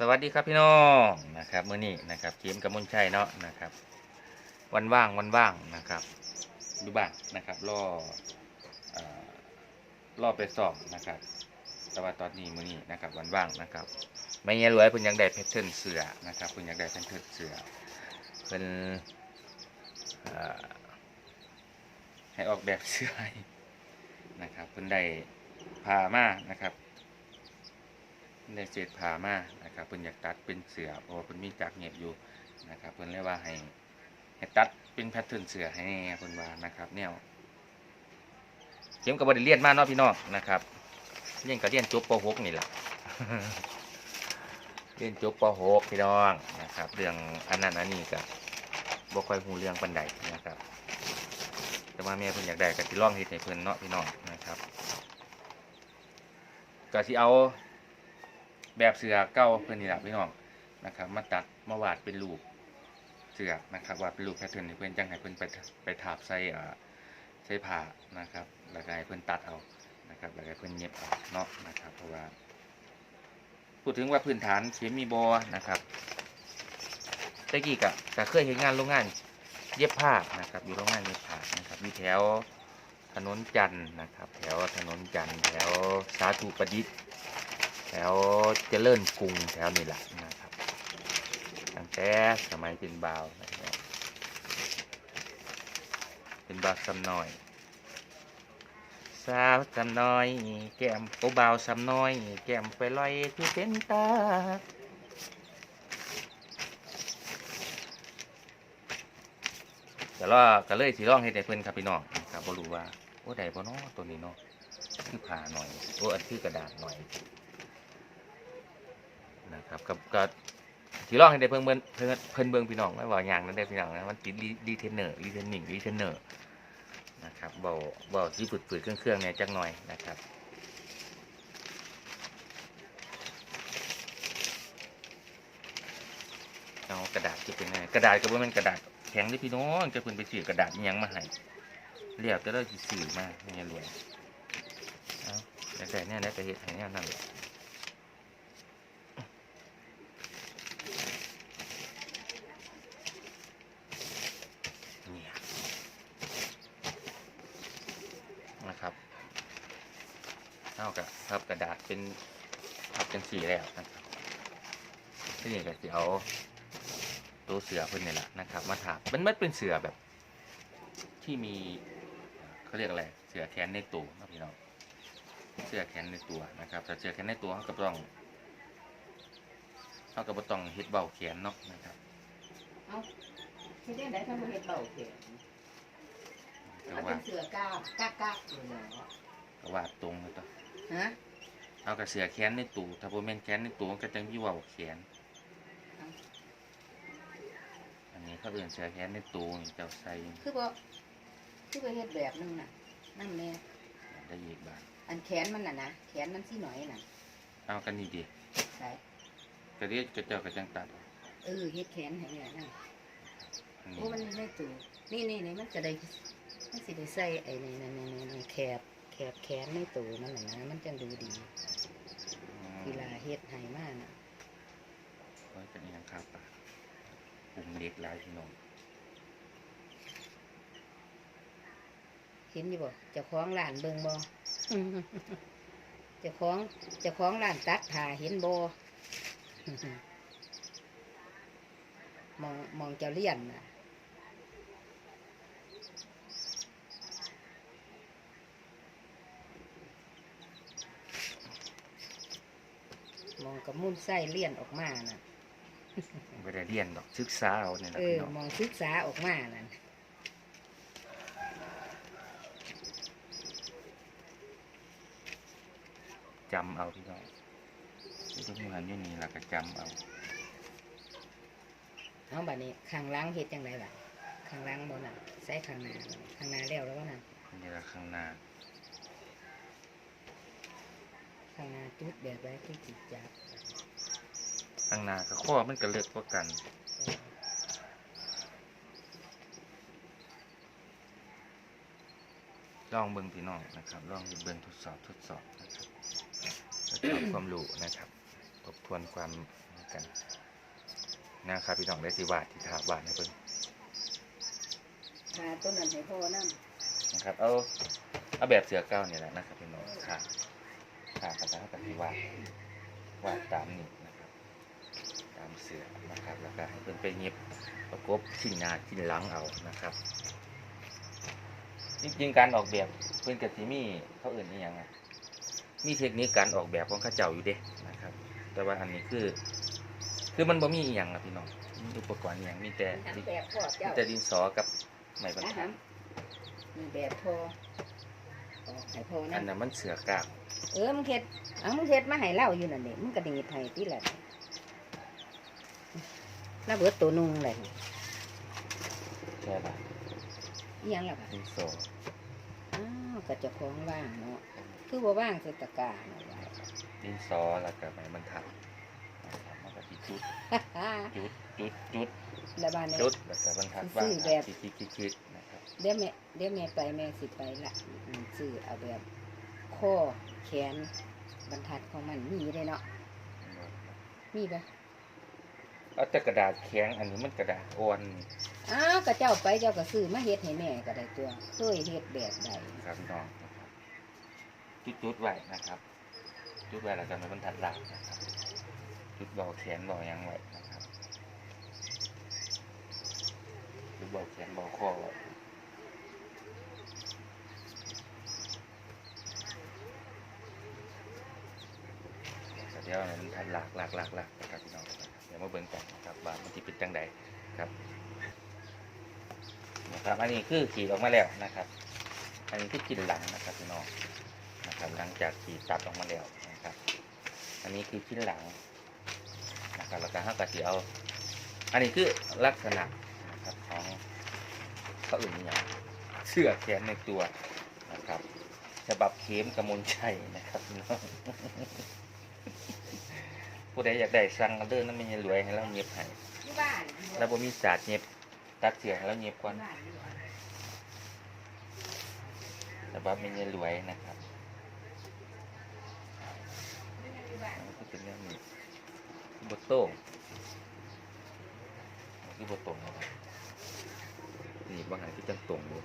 สวัสดีครับพี่น้องนะครับมื้อนี้นะครับเกมกับมุนชัยเนาะนะครับ วันว่างวันว่างนะครับดูบ้างนะครับรอเอ่อไปสอบนะครับ แต่ว่าตอนนี้มื้อนี้นะครับวันว่างนะครับไม่เงี้ยรวยเพิ่นยากได้แพทเทิร์นเสือนะครับเพิ่นยากได้แพทเทิร์นเสือเพิ่นให้ออกแบบเสื้อนะครับเพิ่นได้พามานะครับ ในเศษผ้ามานะครับเพิ่นอยากตัดเป็นเสือเพราะเพิ่นมีจักเงียบอยู่นะครับเพิ่นเลยกว่าให้ให้ตัดเป็นแพทเทิร์นเสือให้เพิ่นว่านะครับแนวเข็มกับบริเรียนมากเนาะพี่น้องนะครับเรียนก็เรียนจบป .6 นี่แหละเรียนจบป .6 พี่น้องนะครับเรื่องอันนั้นอันนี้ก็บ่ค่อยฮูเรื่องปานใดนะครับแต่ว่าแม่เพิ่นอยากได้ก็สิลองเฮ็ดให้เพิ่นเนาะพี่น้องนะครับก็สิเอา แบบเสือเก้าเพื่อนนี่แหละพี่น้องนะครับมาตัดมาวาดเป็นรูปเสือนะครับวาดเป็นรูปแพทเทิร์นเพื่อนจังให้เพื่อนไปไปถาบใส่ใส่ผ้านะครับแล้วก็ให้เพื่อนตัดเอานะครับแล้วก็เพื่อนเย็บเอาเนาะนะครับเพราะว่าพูดถึงว่าพื้นฐานเคมีบอนะครับตะกี้กะก็เคยเห็นงานโรงงานเย็บผ้านะครับอยู่โรงงานเย็บผ้านะครับอยู่แถวถนนจันทร์นะครับ แถวถนนจันทร์แถวสาธุประดิษฐ์ แถวเจริญกรุงแถวนี้แหละนะครับตั้งแต่สมัยเป็นบ่าวนะครับเป็นบ่าวซ้ำน้อยสาวซ้ำน้อย แก้มโอบ่าวซ้ำน้อย แก้มไปลอยที่เป็นตาแต่ว่าก็เลยสิร้องให้ได้เพิ่นครับพี่น้องครับบ่รู้ว่าโอ้ได้บ่นาะตัวนี้เนาะคือผ่าหน่อยโอ้อันคือกระดาษหน่อย นะครับกับก็ที่ร้องให้ได้เพิ่งเบิ่งเพิ่นเพิ่นเบิ่งพี่น้องไม่ว่าอย่างนั้นได้พี่น้องนะมันติดรีเทนเนอร์รีเทนนิ่งรีเทนเนอร์นะครับเบาเบาสีฝืดๆเครื่องๆเนี่ยจักหน่อยนะครับเอากระดาษที่เป็นไงกระดาษก็บ่แม่นกระดาษแข็งที่พี่น้องจะเพิ่นไปซื้อกระดาษยังมาให้เรียบจะได้สิซื้อมาเนี่ยรวยเอาแต่เนี่ยได้ก็เฮ็ดให้แนวนั่นแหละ เนี่ยนะครับเท่ากับพับ กระดาษเป็นพับเป็นสีแล้วนะครับที่นี่ก็จะเอาตัวเสือเพิ่นนี่แหละนะครับ มาถาบมันมันเป็นเสือแบบ ที่มีเขาเรียกอะไรเสือแขนในตัวนะพี่น้องเสือแขนในตัวนะครับแต่เสือแขนในตัวเขาก็ต้องเขาก็บ่ต้องเฮ็ดเบาแขนเนาะนะครับเอาที่ได้ได้ทำให้เห็ดเบาเขียนก็มันว่าเป็นเสือกล้ามกล้ากล้าอยู่แล้วก็วาดตรงเลยตัวฮะ เอากระเสือแขนในตู้ถ้าบ่แม่นแขนในตู้มันก็จังมีเว้าแขน อันนี้เขาเอื่นเสือแขนในตู้นี่เจ้าใส่คือบ่คือบ่เฮ็ดแบบนึงน่ะนั่นแม่ได้อีกบาทอันแขนมันน่ะนะแขนมันสิหน่อยน่ะ เอากันนี่ดิใช่กระเดียกระเจ้ากระจังตัดเออเฮ็ดแขนให้เนี่ยนะอันโอ้นี้มันในตู้นี่นี่นี่มันจะได้มันสิได้ใส่ไอ้นี่นั่นนี่นี่แคบแคบแขนในตู้มันน่ะนะมันจะดูดี อืมเวลาเฮ็ดให้มาน่ะไว้เป็นอยังครับปะปุ่มเล็กหลายพี่น้องเห็นอยู่บ่เจ้าของร้านเบิ่งบ่เจ้าของเจ้าของร้านตัดผ้าเห็นบ่มองมองเจ้าเลี่ยนน่ะ มอง กับมุ่นไส้เลี่ยนออกมาน่ะไม่ได้เรียนดอกศึกษาเอาเนี่ยนะเอพี่อน้องมองศึกษาออกมานั่นจำเอาพี่น้องที่ทุกมืออยู่นี่เราก็จำเอาเอาบัดนี้ข้างหล่างเฮ็ดจังไดล่ะข้างหล่างบ่น่ะใส่ข้างหน้าบัดนี้ข้างหน้าแล้วแล้วว่านั่นนี่ละข้างหน้าข้างหน้าจุดแบบไรคือจิตจับข้างหน้ากับข้อมันก็เลือกกว่ากัน ลองเบิ่งพี่น้องนะครับ ลองเบิ่งทดสอบทดสอบนะครับทดสอบความรู้นะครับทบทวนความกันนะครับพี่น้องได้ที่วาดที่ถาบวาดให้เพิ่นหาต้นนั้นให้พ่อนั่นะครับ เอาเอาแบบเสือเก้านี่แหละนะครับพี่น้องค่ะค่ะกันแล้วกันที่วาดวาดตามนี่นะครับ ตามเสือนะครับแล้วก็ให้เพิ่นไปเย็บประกบชิ้นหน้าชิ้นหลังเอานะครับจริงๆการออกแบบเพิ่นกับที่มีเขาอื่นนี่ยังไงมีเทคนิคการออกแบบของเข้าเจ้าอยู่เด้นะครับ แต่ว่าอันนี้คือ คือมันบ่มีอหย่างอะพี่น้องมีอุปกรณ์อหย่างมีแต่นมีแบบพ่อเจ้าแต่ดินสอกับไม้บรรนะทัฮะดมีแบบพ่อออกให้พ่ออันั่นนนั้นมันเสือกากเออมึงเฮ็ดเอามึงเฮ็ดมาให้เล่าอยู่นั่นนี่มึงก็ดีดให้ที่ละ แล้วเบิดตัวนุ่งเลยใช่ป่ะอิหยังล่ะดินสออ้าวก็เจะของว่างเนาะคือบ่ว่างใส่ตะกร้าเนาะว่าดินสอแล้วก็ไม้บรรทัดนะครับมันก็สิจุดจุดจุดจุดแล้วบ้านนี้จุดแล้วก็บรรทัดซื้ว่างอแบบคิดคิดคิดคิดนะครับเดี๋ยวแม่เดี๋ยวแม่ไปแม่สิไปละอืมซื้อเอาแบบข้อแขนบรรทัดของมันมีได้เนาะมีปะ เอาแต่กระดาษแข็งอันนี้มันกระดาษอ่อนอ้าวก็เจ้าไปเจ้าก็ซื้อมาเฮ็ดให้แม่ก็ได้ตัวเคยเฮ็ดแบบใดนะครับพี่น้องนะครับจุดจุดไว้นะครับ จุดไว้แล้วก็ไม้บรรทัดหลักนะครับจุดเบาแขนเบาหยังไว้นะครับจุดเบาแขนเบาคอไว้เดี๋ยวมันทันหลากหลากหลากหลากนะครับ ดี๋ยวมาเบิ่งกันนะครับว่ามันจะเป็นจังใดครับนะครับอันนี้คือขีดออกมาแล้วนะครับ อันนี้คือกินหลังนะครับพี่น้องนะครับหลังจากขีดตัดออกมาแล้วนะครับ อันนี้คือชิ้นหลังนะครับแล้วก็ห้ากระสีเอาอันนี้คือลักษณะนะครับของเขาอื่นอย่างเสื้อแขนในตัวนะครับฉบับเข็มกระมวลชัยนะครับพี่น้อง ผู้ใดอยากได้สั่งเอาเดินน้ำมันรวยให้เราเงียบให้ที่บ้านแล้วบ่มีศาสตร์เงียบตัดเสียให้เราเงียบก่อนฉบับมันรวยนะครับมันก็เป็นเรื่องนี้บทโต้งคือบทตรงนะครับนี่บางอันที่จังตรงอยู่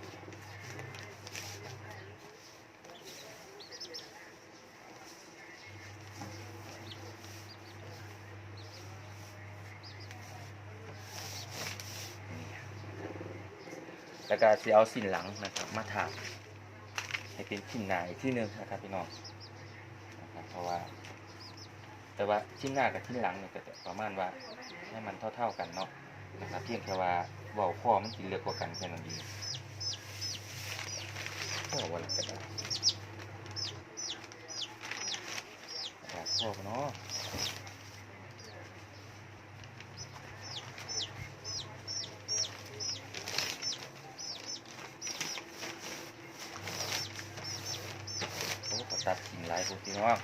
ก็จะเอาสินหลังนะครับ มาถากให้เป็นชิ้นหนาอีกที่หนึ่งนะครับพี่น้องนะครับเพราะว่า แต่ว่าชิ้นหน้ากับชิ้นหลังเนี่ยก็จะประมาณว่าให้มันเท่า ๆกันเนาะนะครับเพียงแค่ว่าเบาข้อมันสิเลือกกว่ากันแค่นั้นเองก็ว่าอะก็ได้กระดาษข้อเนาะโอ้ก็ตัดกินหลาย พวกพี่น้อง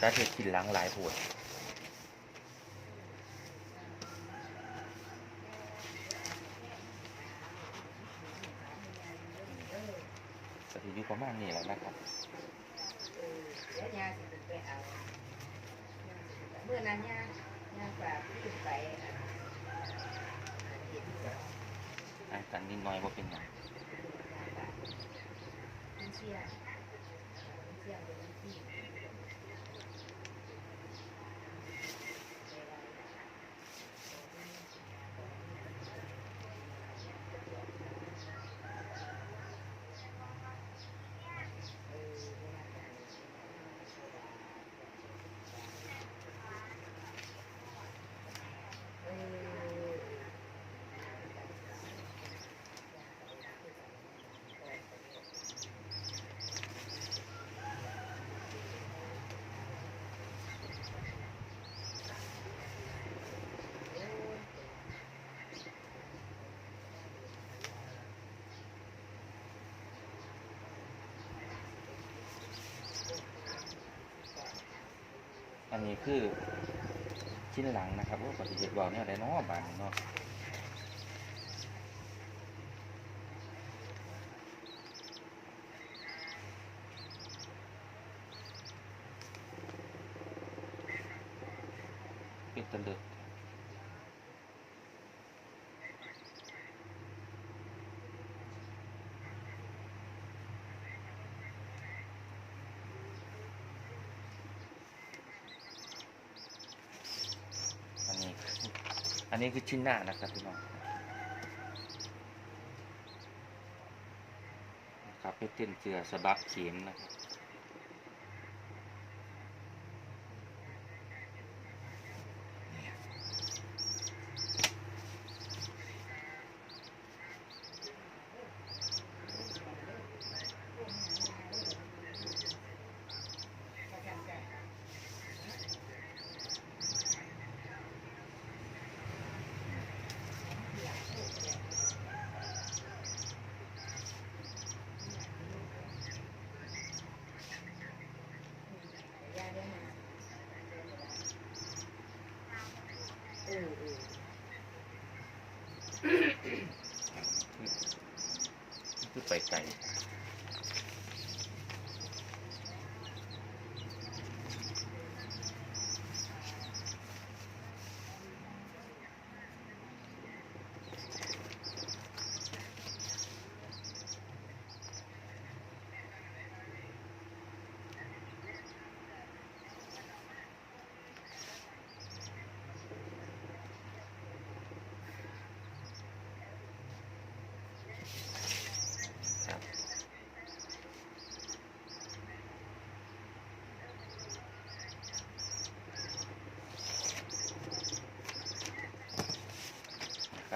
ก็เทกินล้างหลายปวดสถิตอยู่ประมาณนี้แหล้วนะครับเดี๋ยวยาสิไปเอาเมื่อนั้นยาย่าฝากขึ้นไปอะเห็นอยู่อะกันนิดหน้อยว่าเป็นหยัง มันเชี่ อันนี้คือชิ้นหลังนะครับว่าปฏิเสธบอกเนี่ยได้เนาะบางเนาะ ตันเดือดอันนี้คือ อันนี้คือชิ้นหน้านะครับพี่น้องนะครับเป็นเต้นเจือสะบักเขียนนะครับ ไปไกล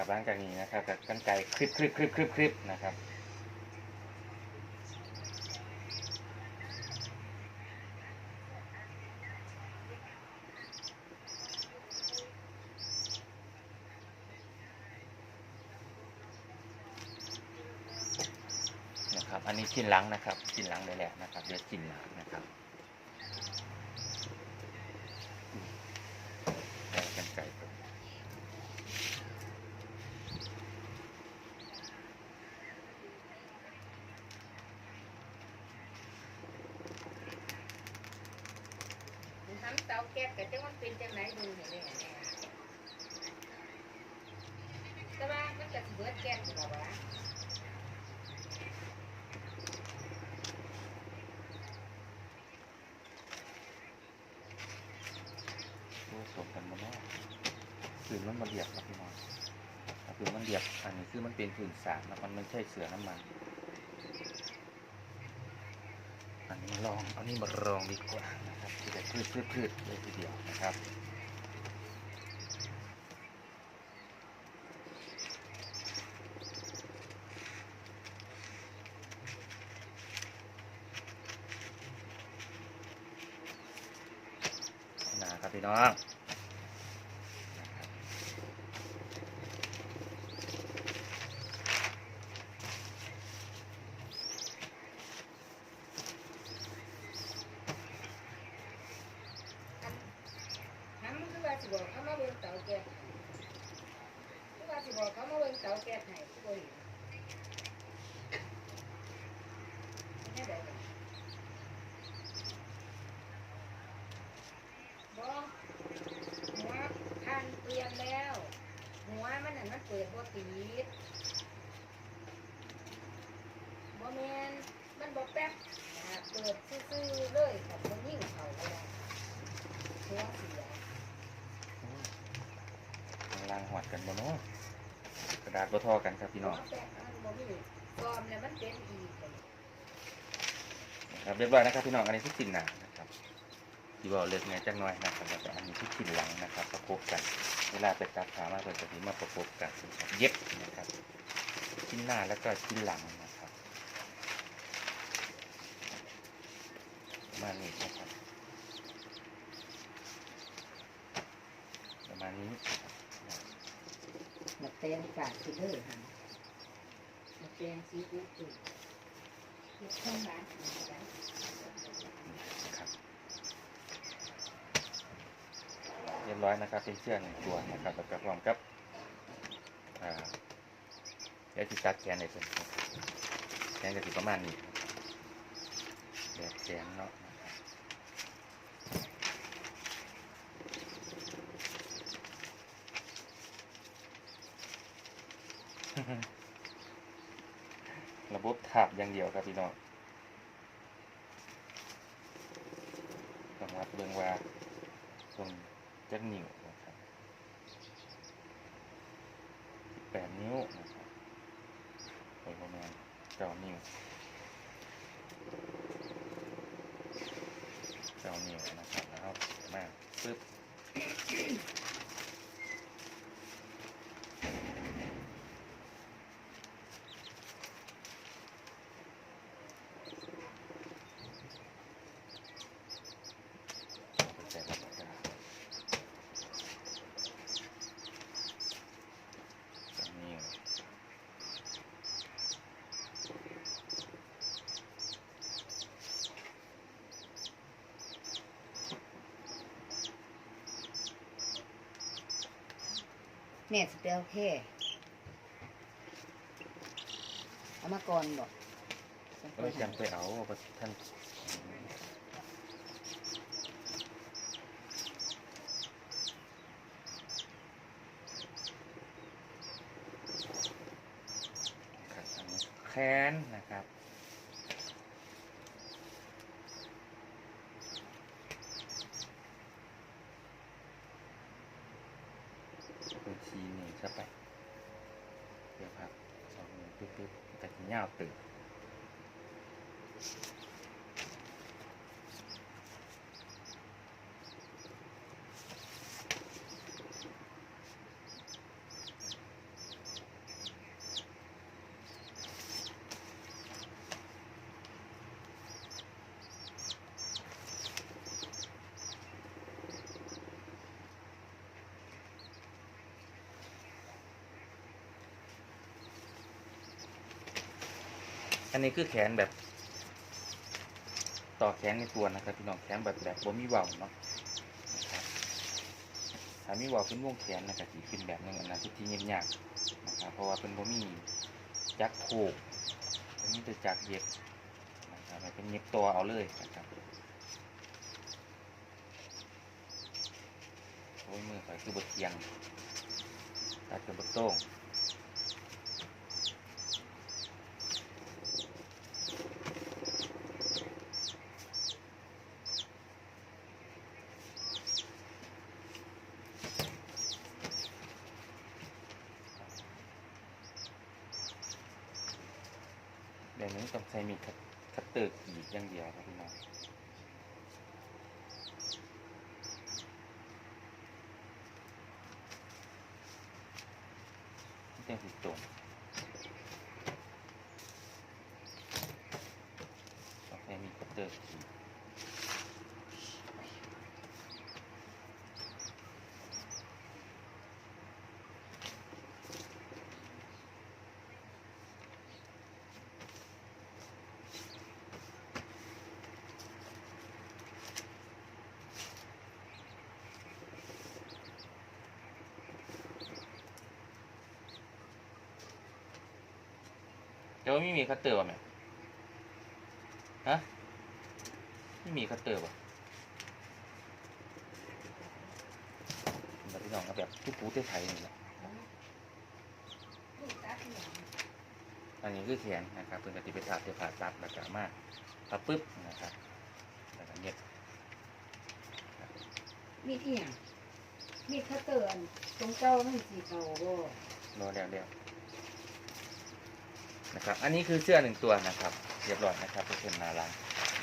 หลังจากนี้นะครับกับกันไก่คลิปคลิปคลิปคลิปคลิปนะครับนะครับ อันนี้ชิ้นหลังนะครับชิ้นหลังเลยแหละนะครับเดี๋ยวชิ้นหลังนะครับอืมได้กันไก่ก่อน ทำ เตาแก๊สก็จังมันเป็นจังไหนดูนี่แน่แน่แต่ว่ามันก็สิเบิดแก๊สบ่วะผสมกันมาเนาะคือมันมาเรียบครับพี่น้องคือมันเรียบอันนี้คือมันเป็นผืนสารนะมันไม่ใช่เสือน้ำมัน อันนี้ ลองเอานี่มาลองดีกว่านะครับที่จะพืชพืดพืดเลยทีเดียวนะครับพี่น้อง ทำคือว่าสิบอกเขามาเบิ่งเตาแก๊สคือว่าสิบอก เขามาเบิ่งเตาแก๊สให้คือบ่เห็นแค่ใดกันบ่หัวคันเปลี่ยนแล้ว หัวมันนั่นมันเปิดบ่ติดบ่แม่นมันบ่แป๊บอ่าเปิดซื่อๆเลยกับบ่ยิ่งเขาเลยหัวเสีย ข้างล่างหอดกันบนโน้กระดาษบทอกันครับพี่น้องฟอมเนี่ยมันเป็นอีกนะครับเรียบร้อยนะครับพี่น้องอันนี้ทุกสิ่งหนานะครับที่บอกเลือกไงจังน้อยนะครับแล้วก็อันนี้ทุกสิ่งหลังนะครับ ประกบกัน เวลาไปตัดขามาเปิดจะมาประกบกันนะครับเย็บนะครับชิ้นหน้าแล้วก็ชิ้นหลังนะครับ มานี้นะครับประมาณนี้นะครับ มาแตงกาดสิเด้อหั่นมาแตงสีอุ้ยอุ้ยเฮ็ดข้างบ้านเหมือนกันนะครับเรียบร้อยนะครับเป็นเสื้อหนึ่งตัวนะครับแล้วก็พร้อมกับอ่าเดี๋ยวจิตัดแขนในส่วนของแขนจะถือประมาณนี้แบบแขนเนาะนะครับ ระบบถาบอย่างเดียวครับพี่น้องต้องวับเบิ่งว่าตรงจักนิ้วนะครับแปดนิ้วนะครับไปประมาณเก้านิ้วเก้านิ้วนะครับแล้วมาปึ๊บ ใส่ปากกาสองนิ้ว แม่สเปลแค่เอามาก่อนบอกเออจำไปเอาว่าท่านแค้นนะครับ เป็นชีนี่เข้าไป เดี๋ยวครับสองมือปึ๊บปึ๊บแต่ที่ยาวตื่น อันนี้คือแขนแบบ ต่อแขนในตัวนะครับพี่น้องแขนแบบแบบบ่มีเว่าเนาะถ้ามีเว่าวเป็นวงแขนนะครับสีขึ้นแบบนึงอันนะที่ที่เงียบยากนะครับเพราะว่าเป็นบ่มีจักผูกเป็นมีแต่จักเย็บนะครับมันเป็นเย็บตัวเอาเลยนะครับโอ้ยมือข่อยคือบทเทียงตัดกับบทโต้ง นี้ต้องใช้มีดคัตเตอร์กรีดอย่างเดียวครับพี่น้องนี่เป็นสิตรงต้องใช้มีดคัตเตอร์กรีด เดี๋ยวไม่มีคัตเตอร์ป่ะแม่ฮะไม่มีคัตเตอร์ป่ะแบบพี่น้องครับแบบทุกปูเต้ไทยนี่แหละอันนี้คือแขนนะครับเพื่อนกติไปถาดเดี๋ยวผ่าตัดแล้วก็มาตัดปึ๊บนะครับแล้วก็เย็บมีดเอียงมีดคัตเตอร์อันตรงเจ้ามันสีเก่าบ่รอแล้วเดียว นะครับ อันนี้คือเสื้อหนึ่งตัวนะครับ เรียบร้อยนะครับเพื่อนๆนารัง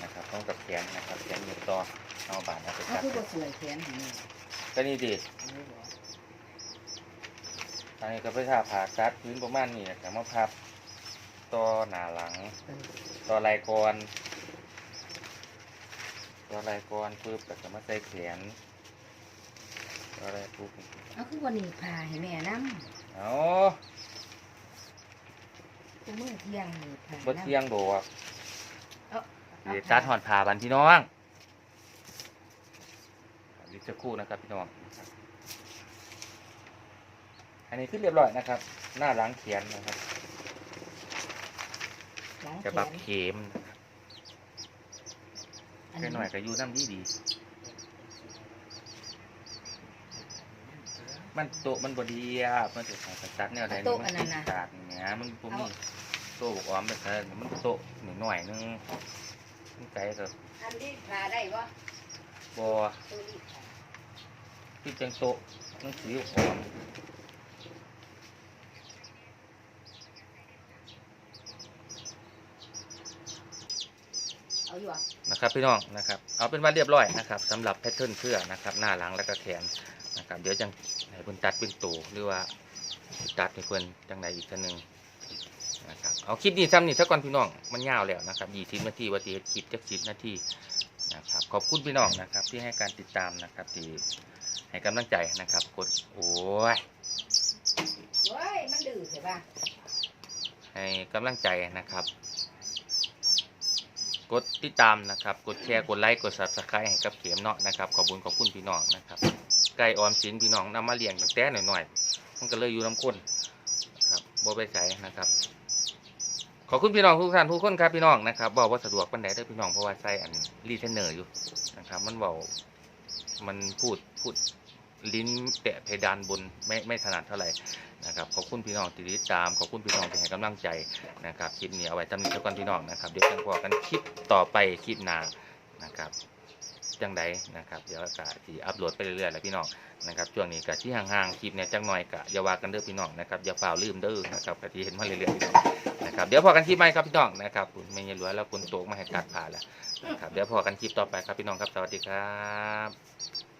นะครับพร้อมกับแขนนะครับแขนเย็บต่อเอาบาดเอาไปเอาตัดคือบ่สวยแขนให้แม่ก็นี่ดีเอาไว้บ่อันนี้ก็ไปท่าผ่าตัดพื้นประมาณนี้นะครับมาพับต่อหน้าหลังเออต่อไหล่ก่อนต่อไหล่ก่อนปึ๊บแล้วก็มาใส่แขนต่อไหล่ปุ๊บเอาคือบ่หนีบผ้าให้แม่นำเอา ตัวมือเที่ยงหนีบผ้าบ่เที่ยงโดอกเอาเดี๋ยวตัดหอนผ่าบันพี่น้องดิจะครู่นะครับพี่น้อง อันนี้ขึ้นเรียบร้อยนะครับ หน้าล้างเขียนนะครับล้างจะแขบับนเข็มอันแค่นี้หน่อยก็อยู่น้ำดีดี มันโตะมันบดีอะมันจะใส่กระตัดแนวใดโต๊ะอันนั้นน่ะขาดเนี่ยมันพวกนี้ โตะบอกอ้อมไปเถอะมันโตะหน่อยหน่อยๆนึงมันไกลก็อันนี้พาได้บ่บอตัวนี้พาที่จังโตะมันสีอ่อนเอาอยู่อะนะครับพี่น้องนะครับเอาเป็นว่าเรียบร้อยนะครับสำหรับแพทเทิร์นเสื้อนะครับ หน้าหลังแล้วก็แขนนะครับ เดี๋ยวจังให้เพิ่นตัดเป็นตัวหรือว่าตัดให้เพิ่นจังใดอีกทีหนึงนะครับ เอาคลิปนี้ซ้ำนี่ซะก่อนพี่น้องมันยาวแล้วนะครับยี่สิบนาทีว่าทีคลิปจักสิบนาทีนะครับขอบคุณพี่น้องนะครับ ที่ให้การติดตามนะครับที่ให้กำลังใจนะครับกดโอ้ยเว้ยมันดื้อใช่ป่ะให้กำลังใจนะครับ กดติดตามนะครับ กดแชร์กดไลค์กด subscribe ให้กับเข็มเนาะนะครับขอบคุณขอบคุณพี่น้องนะครับไก่ออมสินพี่น้องนำมาเลี้ยงตั้งแต่หน่อยๆมันก็เลยอยู่น้ำข้นนะครับบ่ไปใส่นะครับ ขอบคุณพี่น้องทุกท่านทุกคนครับพี่น้องนะครับบอกว่าสะดวกปันใดเด้พี่น้องเพราะว่าใส่อันรีเทนเนอร์อยู่นะครับ มันบอกมันพูดพูดลิ้นแตะเพดานบนไม่ไม่ถนัดเท่าไหร่นะครับขอบคุณพี่น้องที่ติดตามขอบคุณพี่น้องที่ให้กำลังใจนะครับคลิปนี้เอาไว้ทำหนิทุกคนพี่น้องนะครับเดี๋ยวจะพอกันคลิปต่อไปคลิปหน้านะครับ จังใดนะครับเดี๋ยวกะที่อัปโหลดไปเรื่อยๆแหล้วพี่น้องนะครับช่วงนี้กะที่ห่างๆคลิปเนี่ยจังหน่อยกะอย่าว่ากันเด้อพี่น้องนะครับอย่าฝ่าลืมเด้อนะครับกะที่เห็นมาเรื่อยๆนะครับเดี๋ยวพอกันคลิปใหม่ครับพี่น้องนะครับคุณไม่ยันรวยแล้วคุณโตกมาให้ตัดผ่าแล้วนะครับเดี๋ยวพอกันคลิปต่อไปครับพี่น้องครับสวัสดีครับ